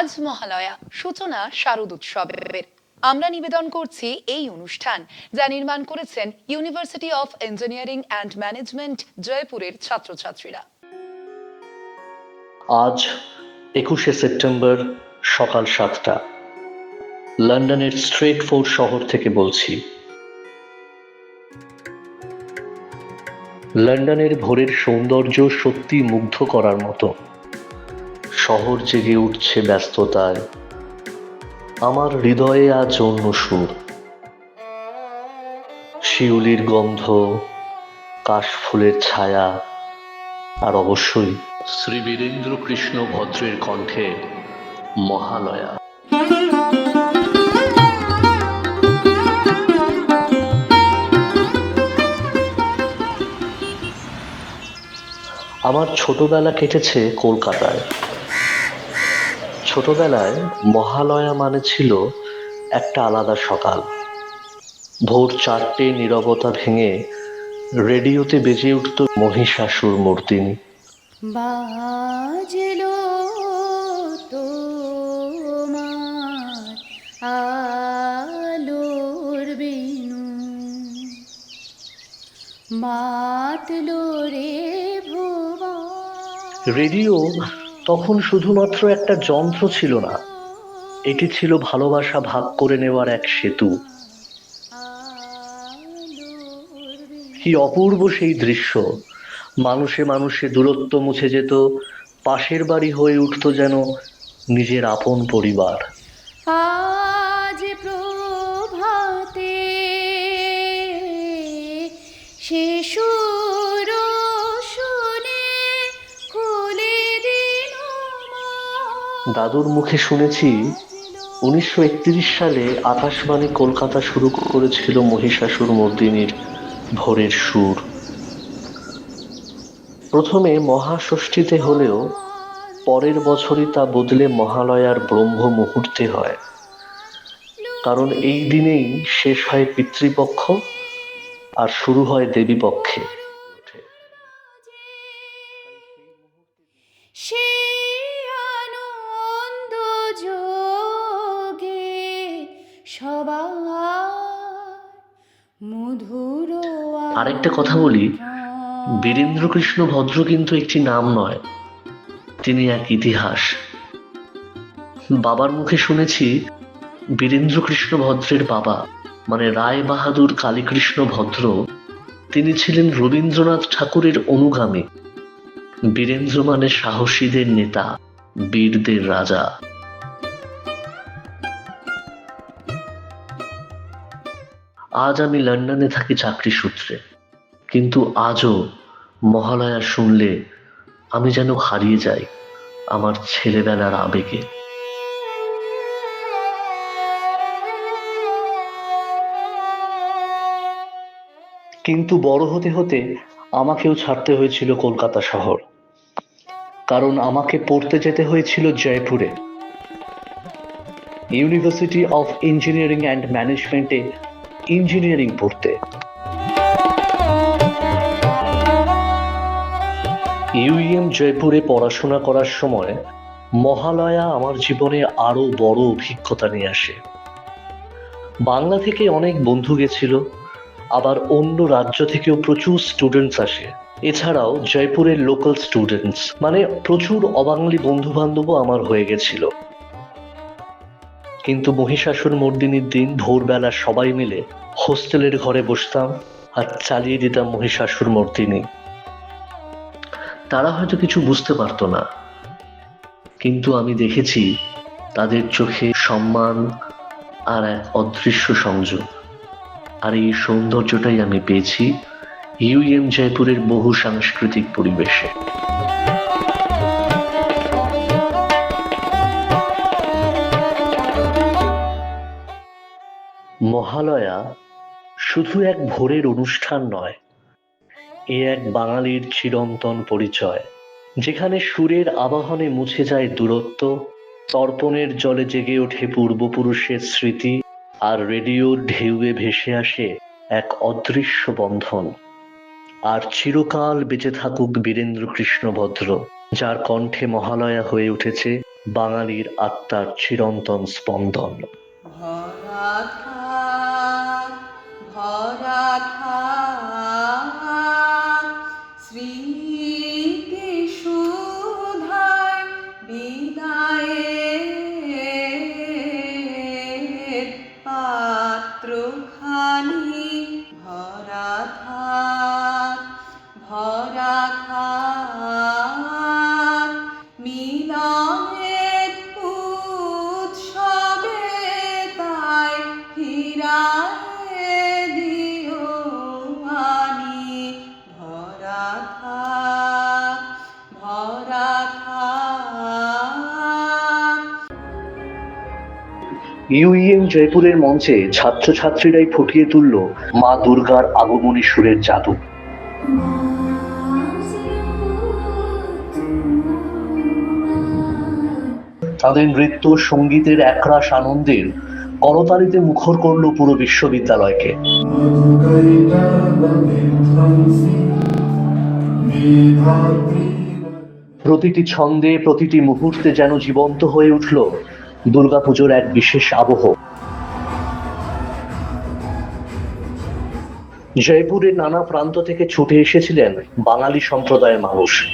আজ মহালয়া সূচনা শারদ উৎসবের। আমরা নিবেদন করছি এই অনুষ্ঠান, যা নির্মাণ করেছেন University of Engineering and Management জয়পুরের ছাত্রছাত্রীরা। আজ একুশে সেপ্টেম্বর সকাল সাতটা। লন্ডনের স্ট্রেট ফোর্ড শহর থেকে বলছি। লন্ডনের ভোরের সৌন্দর্য সত্যি মুগ্ধ করার মতো। শহর জেগে উঠছে ব্যস্ততায়। আমার হৃদয়ে আজ অন্য সুর। শিউলির গন্ধ, কাশফুলের ছায়া, আর অবশ্যই শ্রী বীরেন্দ্র কৃষ্ণ ভদ্রের কণ্ঠে মহালয়া। আমার ছোটবেলা কেটেছে কলকাতায়। ছোটবেলায় মহালয়া মানে ছিল একটা আলাদা সকাল। ভোর চারটে নীরবতা ভেঙে রেডিওতে বেজে উঠত মহিষাসুর মূর্তিনী বাজলো তোমার আলোর বেনু। মাতলো রে ভুবন। রেডিও তখন শুধুমাত্র একটা যন্ত্র ছিল না, এটি ছিল ভালোবাসা ভাগ করে নেওয়ার এক সেতু। কি অপূর্ব সেই দৃশ্য। মানুষে মানুষে দূরত্ব মুছে যেত, পাশের বাড়ি হয়ে উঠত যেন নিজের আপন পরিবার। শিশুর দাদুর মুখে শুনেছি, উনিশশো একত্রিশ সালে আকাশবাণী কলকাতা শুরু করেছিল মহিষাসুর মর্দিনীর ভোরের সুর। প্রথমে মহাষষ্ঠীতে হলেও পরের বছরই তা বদলে মহালয়ার ব্রহ্ম মুহূর্তে হয়। কারণ এই দিনেই শেষ হয় পিতৃপক্ষ আর শুরু হয় দেবী আরেকটা কথা বলি। বীরেন্দ্র কৃষ্ণ ভদ্র কিন্তু একটি নাম নয় তিনি এক ইতিহাস। বাবার মুখে শুনেছি বীরেন্দ্র কৃষ্ণ ভদ্রের বাবা মানে রায় বাহাদুর কালীকৃষ্ণ ভদ্র তিনি ছিলেন রবীন্দ্রনাথ ঠাকুরের অনুগামী। বীরেন্দ্র মানে সাহসীদের নেতা বীরদের রাজা। আজ আমি লন্ডনে থাকি চাকরি সূত্রে। কিন্তু আজও মহালয়া শুনলে আমি যেন হারিয়ে যাই আমার ছেলেবেলার আবেগে। কিন্তু বড় হতে হতে আমাকেও ছাড়তে হয়েছিল কলকাতা শহর। কারণ আমাকে পড়তে যেতে হয়েছিল জয়পুরে। ইউনিভার্সিটি অফ ইঞ্জিনিয়ারিং অ্যান্ড ম্যানেজমেন্টে ইঞ্জিনিয়ারিং পড়তে। ইউইএম জয়পুরে পড়াশোনা করার সময় মহালয়া আমার জীবনে আরও বড় অভিজ্ঞতা নিয়ে আসে। বাংলা থেকে অনেক বন্ধু গেছিল, আবার অন্য রাজ্য থেকেও প্রচুর স্টুডেন্টস আসে। এছাড়াও জয়পুরের লোকাল স্টুডেন্টস মানে প্রচুর অবাঙালি বন্ধু বান্ধবও আমার হয়ে গেছিল। কিন্তু মহিষাসুর মর্দিনীর দিন ভোরবেলা সবাই মিলে হোস্টেলের ঘরে বসতাম আর চালিয়ে দিতাম মহিষাসুর মর্দিনী। তারা হয়তো কিছু বুঝতে পারতো না, কিন্তু আমি দেখেছি তাদের চোখে সম্মান আর এক অদৃশ্য সংযোগ। আর এই সৌন্দর্যটাই আমি পেয়েছি ইউএম জয়পুরের বহু সাংস্কৃতিক পরিবেশে। মহালয়া শুধু এক ভোরের অনুষ্ঠান নয়, এ এক বাঙালির চিরন্তন পরিচয়, যেখানে সুরের আবাহনে মুছে যায় দূরত্ব, তর্পণের জলে জেগে ওঠে পূর্বপুরুষের স্মৃতি, আর রেডিওর ঢেউয়ে ভেসে আসে এক অদৃশ্য বন্ধন। আর চিরকাল বেঁচে থাকুক বীরেন্দ্র কৃষ্ণ ভদ্র, যার কণ্ঠে মহালয়া হয়ে উঠেছে বাঙালির আত্মার চিরন্তন স্পন্দন। স্মৃতি সুধায় বিদায়ের পাত্রখানি ভরা ভরা ইউইএম জয়পুরের মঞ্চে ছাত্রছাত্রীরাই ফুটিয়ে তুলল মা দুর্গার আগমনী সুরের জাদু। তাদের নৃত্য, সঙ্গীতের একরাশ আনন্দের করতালিতে মুখর করল পুরো বিশ্ববিদ্যালয়কে। প্রতিটি ছন্দে, প্রতিটি মুহূর্তে যেন জীবন্ত হয়ে উঠল দুর্গাপুজোর এক বিশেষ আবহ। জয়পুরের নানা প্রান্ত থেকে ছুটে এসেছিলেন বাঙালি সম্প্রদায়ের মানুষ।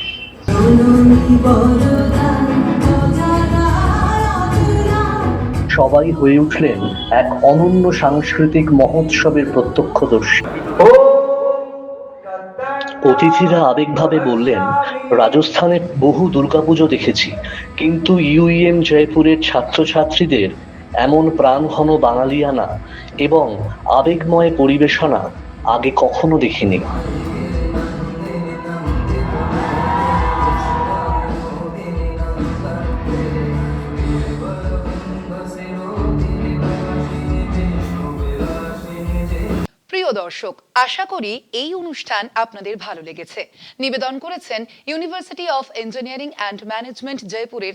সবাই হয়ে উঠলেন এক অনন্য সাংস্কৃতিক মহোৎসবের প্রত্যক্ষদর্শী। অতিথিরা আবেগভাবে বললেন, রাজস্থানের বহু দুর্গাপুজো দেখেছি, কিন্তু ইউএম জয়পুরের ছাত্রছাত্রীদের এমন প্রাণঘন বাঙালিয়ানা এবং আবেগময় পরিবেশনা আগে কখনো দেখিনি। প্রিয় দর্শক, আশা করি এই অনুষ্ঠান আপনাদের ভালো লেগেছে। নিবেদন করেছেন University of Engineering and Management জয়পুরের